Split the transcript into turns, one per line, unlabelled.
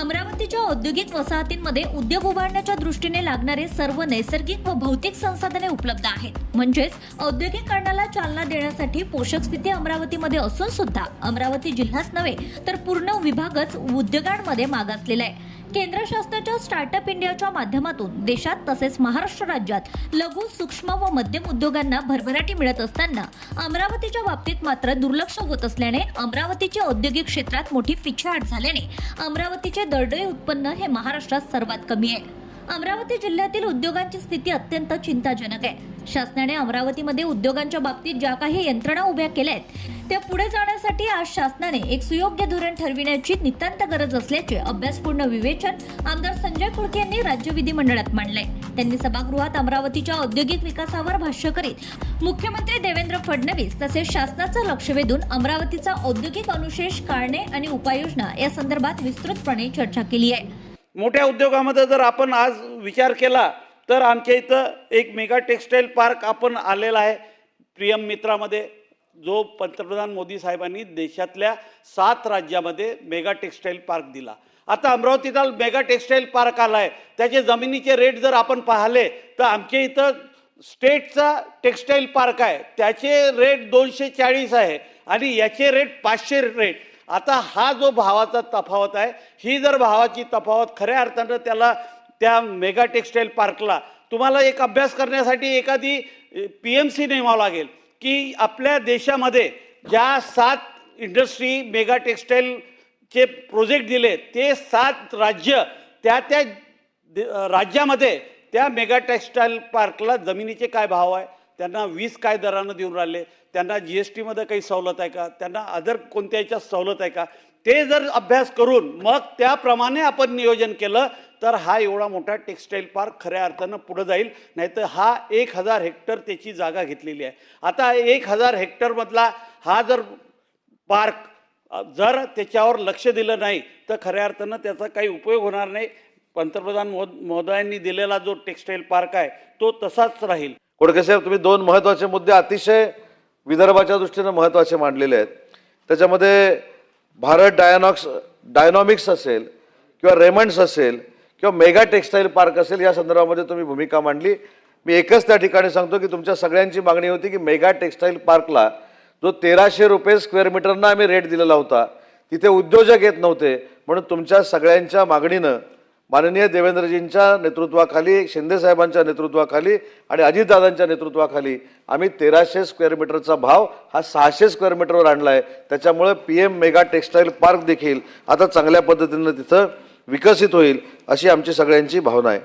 अमरावतीच्या औद्योगिक वसाहतींमध्ये उद्योग उभारण्याच्या दृष्टीने लागणारे सर्व नैसर्गिक व भौतिक संसाधने उपलब्ध आहेत. म्हणजेच औद्योगिकरणाला चालना देण्यासाठी पोषक स्थिती अमरावतीमध्ये असून सुद्धा अमरावती जिल्हाच नव्हे तर पूर्ण विभागच उद्योगांमध्ये मागासलेला आहे. केंद्र शासनाच्या स्टार्टअप इंडियाच्या माध्यमातून देशात तसेच महाराष्ट्र राज्यात लघु सूक्ष्म व मध्यम उद्योगांना भरभराटी मिळत असताना अमरावतीच्या बाबतीत मात्र दुर्लक्ष होत असल्याने अमरावतीच्या औद्योगिक क्षेत्रात मोठी पिछेहाट झाल्याने अमरावतीचे दरडोई उत्पन्न हे महाराष्ट्रात सर्वात कमी आहे. अमरावती जिल्ह्यातील उद्योगांची स्थिती अत्यंत चिंताजनक आहे. शासनाने अमरावतीमध्ये उद्योगांच्या बाबतीत ज्या काही यंत्रणा उभ्या केल्या आहेत त्या पुढे जाण्यासाठी आज शासनाने एक सुयोग्य धोरण ठरविण्याची नितांत गरज असल्याचे अभ्यासपूर्ण विवेचन आमदार संजय खुडके यांनी राज्य विधिमंडळात मांडले त्यांनी सभागृहात अमरावतीच्या औद्योगिक विकासावर भाष्य करीत मुख्यमंत्री देवेंद्र फडणवीस तसेच शासनाचं लक्ष वेधून अमरावतीचा औद्योगिक अनुशेष काढणे आणि उपाययोजना या संदर्भात विस्तृतपणे चर्चा केली आहे.
मोठ्या उद्योगामध्ये जर आपण आज विचार केला तर आमच्या इथं एक मेगा टेक्स्टाईल पार्क आपण आलेला आहे प्रियम मित्रामध्ये जो पंतप्रधान मोदी साहेबांनी देशातल्या सात राज्यामध्ये मेगा टेक्स्टाईल पार्क दिला. आता अमरावतीला मेगा टेक्स्टाईल पार्क आला आहे त्याचे जमिनीचे रेट जर आपण पाहिले तर आमच्या इथं स्टेटचा टेक्स्टाईल पार्क आहे. त्याचे रेट दोनशे चाळीस आहे आणि याचे रेट पाचशे रेट. आता हा जो भावाचा तफावत आहे ही जर भावाची तफावत खऱ्या अर्थानं त्याला त्या मेगा टेक्स्टाईल पार्कला तुम्हाला एक अभ्यास करण्यासाठी एखादी पी एम सी नेमावं लागेल की आपल्या देशामध्ये ज्या सात इंडस्ट्री मेगा टेक्स्टाईलचे प्रोजेक्ट दिले ते सात राज्य त्या त्या राज्यामध्ये त्या मेगा टेक्स्टाईल पार्कला जमिनीचे काय भाव आहे? त्यांना वीज काय दरानं देऊन राहिले त्यांना जी एस टीमध्ये काही सवलत आहे का त्यांना अदर कोणत्या याच्यात सवलत आहे का ते जर अभ्यास करून मग त्याप्रमाणे आपण नियोजन केलं तर हा एवढा मोठा टेक्स्टाईल पार्क खऱ्या अर्थानं पुढं जाईल नाहीतर हा एक हजार हेक्टर त्याची जागा घेतलेली आहे. आता एक हजार हेक्टरमधला हा जर पार्क जर त्याच्यावर लक्ष दिलं नाही तर खऱ्या अर्थानं त्याचा काही उपयोग होणार नाही. पंतप्रधान मोद महोदयांनी दिलेला जो टेक्स्टाईल पार्क आहे तो तसाच राहील.
कोडके साहेब तुम्ही दोन महत्त्वाचे मुद्दे अतिशय विदर्भाच्या दृष्टीनं महत्त्वाचे मांडलेले आहेत. त्याच्यामध्ये भारत डायनॉक्स डायनॉमिक्स असेल किंवा रेमंड्स असेल किंवा मेगा टेक्स्टाईल पार्क असेल या संदर्भामध्ये तुम्ही भूमिका मांडली. मी एकच त्या ठिकाणी सांगतो की तुमच्या सगळ्यांची मागणी होती की मेगा टेक्स्टाईल पार्कला जो तेराशे रुपये स्क्वेअर मीटरना आम्ही रेट दिलेला होता तिथे उद्योजक येत नव्हते. म्हणून तुमच्या सगळ्यांच्या मागणीनं माननीय देवेंद्रजींच्या नेतृत्वाखाली शिंदेसाहेबांच्या नेतृत्वाखाली आणि अजितदादांच्या नेतृत्वाखाली आम्ही तेराशे स्क्वेअर मीटरचा भाव हा सहाशे स्क्वेअर मीटरवर आणला आहे त्याच्यामुळे P M mega textile park देखील आता चांगल्या पद्धतीनं तिथं विकसित होईल अशी आमची सगळ्यांची भावना आहे.